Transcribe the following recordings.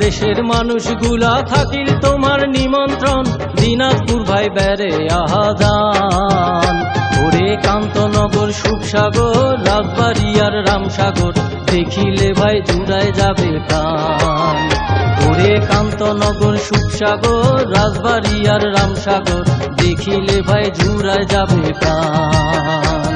দেশের মানুষগুলা থাকিল তোমার নিমন্ত্রণ। দিনাজপুর ভাই বেড়ে আহাদান ওরে কান্তনগর, সুখসাগর, রাজবাড়ি আর রামসাগর, দেখিলে ভাই জুড়ায় যাবে প্রাণ। ওরে কান্তনগর, সুখসাগর, রাজবাড়ি আর রামসাগর, দেখিলে ভাই জুড়ায় যাবে প্রাণ।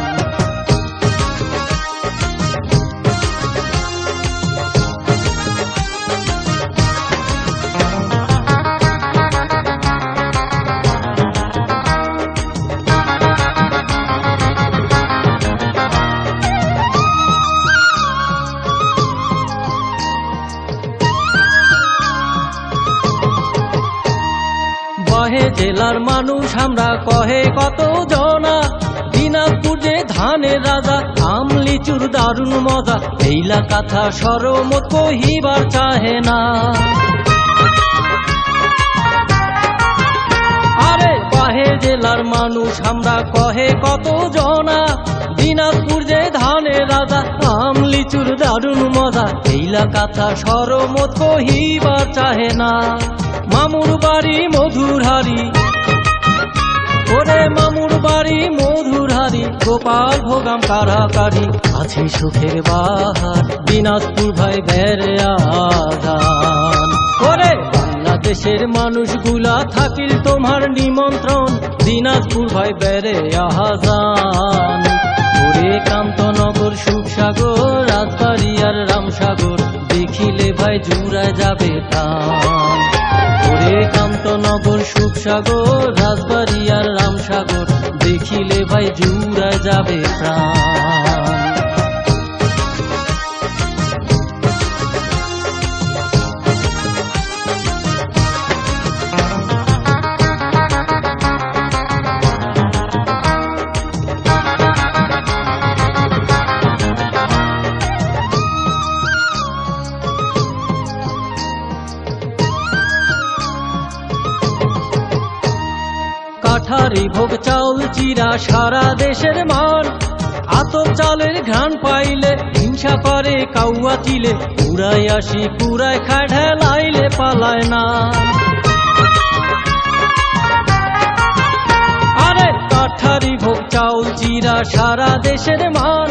বহে জেলার মানুষ, আমরা কহে কত জনা দিনাজপুর যে ধানের রাজা আম লিচুর দারুণ মজা। এইলা কথা সরমত কহিবার চাহে না। আরে বাহে জেলার মানুষ, আমরা কহে কত জনা দিনাজপুর যে ধানের রাজা লিচুর দারুণ মজা এইলা কথা সরমত কহিবার চাহে না। মামুর বাড়ি মধুর হারি, ওরে মামুর বাড়ি মধুর হারি, গোপাল ভোগাম কারাকারি। আছে সুখের বাহার, দিনাজপুর ভাই বেড়ে আদান ওরে বাংলাদেশের মানুষগুলা থাকিল তোমার নিমন্ত্রণ, দিনাজপুর ভাই বেড়ে আহাজান। ভাই জুড়ায় যাবে প্রাণ। ওরে কান্তনগর, সুখসাগর, রাজবাড়ি আর রামসাগর, দেখিলে ভাই জুড়ায় যাবে প্রাণ। কাঠারি ভোগ চাউল, চিরা, সারা দেশের মান। আতপ চালের ঘ্রাণ পাইলে, হিংসা করে কাউয়া চিলে। পুরাই আসি, পুরাই খায়, ঢেলাইলে পালায় না। আরে, কাঠারি ভোগ চাউল, চিরা, সারা দেশের মান।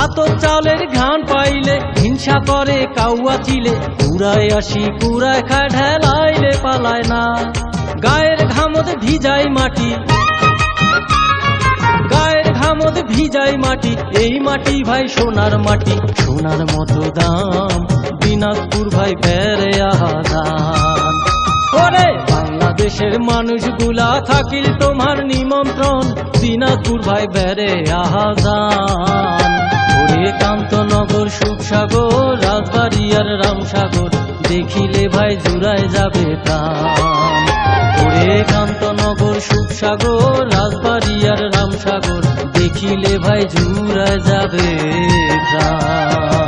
আতপ চালের ঘ্রাণ পাইলে, হিংসা করে কাউয়া চিলে। পুরাই আসি, পুরাই খায়, ঢেলাইলে পালায় না। ঘামদ ভিজাই মাটি। গায়ের ভিজাই মাটি, এই মাটি ভাই সোনার মাটি। সোনার মতো দাম, দিনাজপুর ভাই থাকিল তোমার নিমন্ত্রণ, দিনাজপুর ভাই বেড়ে আহাদান ওরে কান্তনগর, সুখসাগর, রাজবাড়ি আর রামসাগর, দেখিলে ভাই জুড়ায় যাবে কান্তনগর সুখসাগর রাজবাড়িয়ার রাম সাগর দেখিলে ভাই জুড়া যাবে প্রাণ।